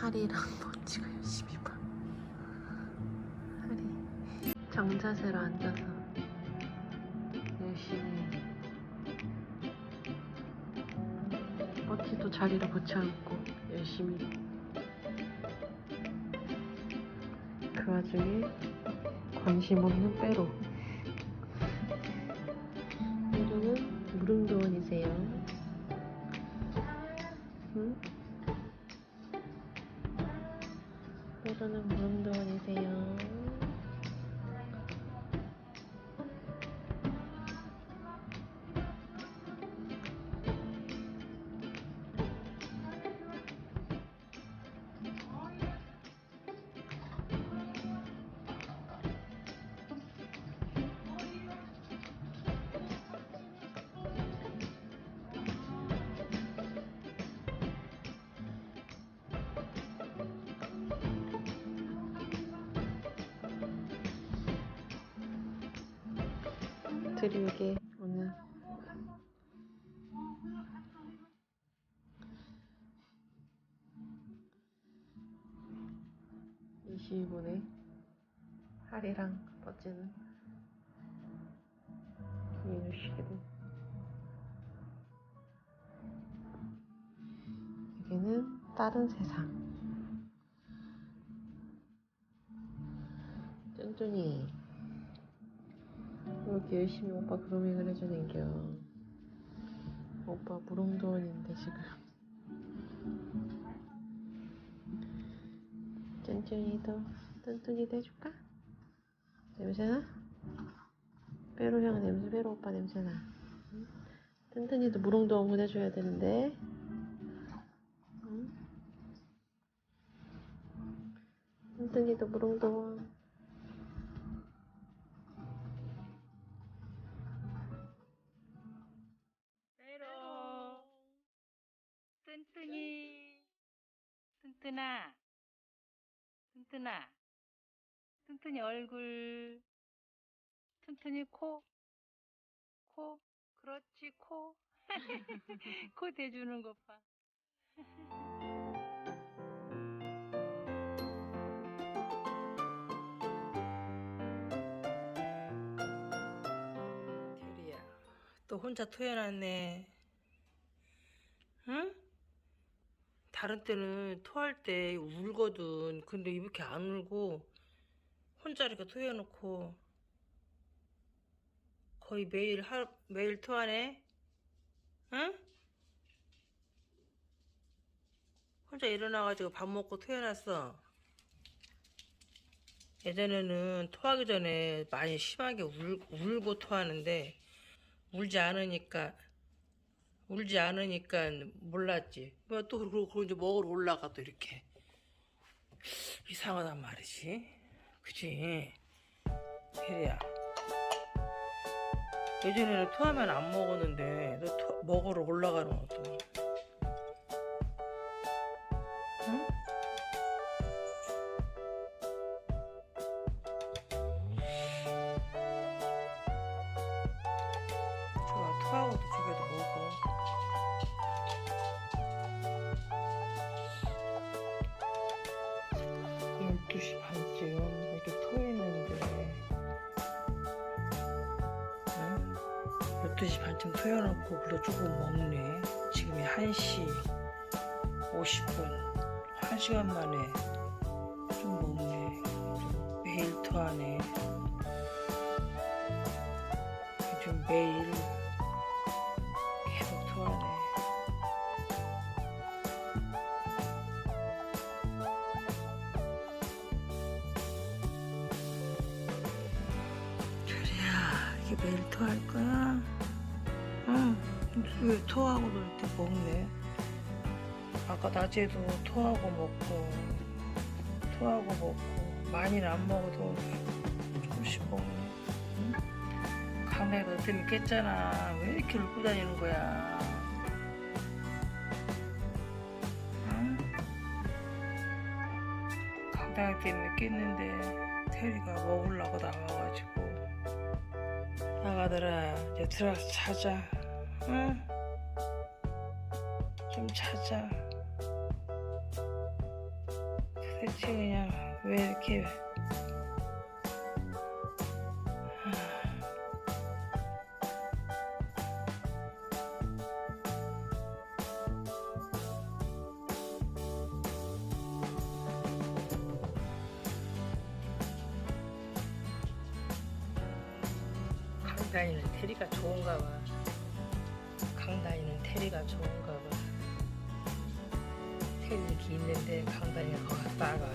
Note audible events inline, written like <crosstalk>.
하리랑 버치가 열심히 봐. 하리. 정자세로 앉아서 열심히. 버치도 자리를 고쳐앉고 열심히. 그 와중에 관심 없는 빼로. 무릉도원이세요. 드리우게 오늘. 이 시분에 하리랑 버찌는 민우 씨도 여기는 다른 세상. 쫀쫀이. 왜 이렇게 열심히 오빠 그루밍을 해주는겨 오빠 무릉도원인데 지금 쫀쫀이도 쫀쫀이도 해줄까? 냄새나? 빼로 향 냄새 빼로 오빠 냄새나 응? 쫀쫀이도 무릉도원 해줘야 되는데 응? 쫀쫀이도 무릉도원 뜬뜬이 뜬뜬아. 뜬뜬아. 뜬뜬이 얼굴. 뜬뜬이 코. 코. 그렇지 코. <laughs> 코 대주는 것봐. 대리야 또 혼자 토해놨네. 응? 다른 때는 토할 때 울거든. 근데 이렇게 안 울고 혼자 이렇게 토해놓고 거의 매일 하, 매일 토하네. 응? 혼자 일어나가지고 밥 먹고 토해놨어. 예전에는 토하기 전에 많이 심하게 울, 울고 토하는데 울지 않으니까 울지 않으니까 몰랐지. 뭐 또 그러고 그러고 이제 먹으러 올라가 또 이렇게 이상하단 말이지. 그지? 혜리야. 예전에는 토하면 안 먹었는데 너 토, 먹으러 올라가는 것도. 12시 반쯤 토해놓고 그래도 조금 먹네. 지금이 1시 50분. 1시간 만에 좀 먹네. 매일 토하네. 요즘 매일 계속 토하네. 그래야 이게 매일 토할 거야? 응. 왜 토하고도 이렇게 먹네? 아까 낮에도 토하고 먹고 토하고 먹고 많이는 안 먹어도 조금씩 먹네. 응? 강냉이 너 때문에 깼잖아. 왜 이렇게 울고 다니는 거야? 응? 강냉이 때문에 깼는데 테리가 먹으려고 나와가지고 나가더라. 이제 들어가서 자자. 응? 좀 자자. 도대체 그냥 왜 이렇게 강다니는 테리가 좋은가 봐. 강다니는 테리가 좋은가 봐. 테리 이렇게 있는데 강다니가 거기 싸가.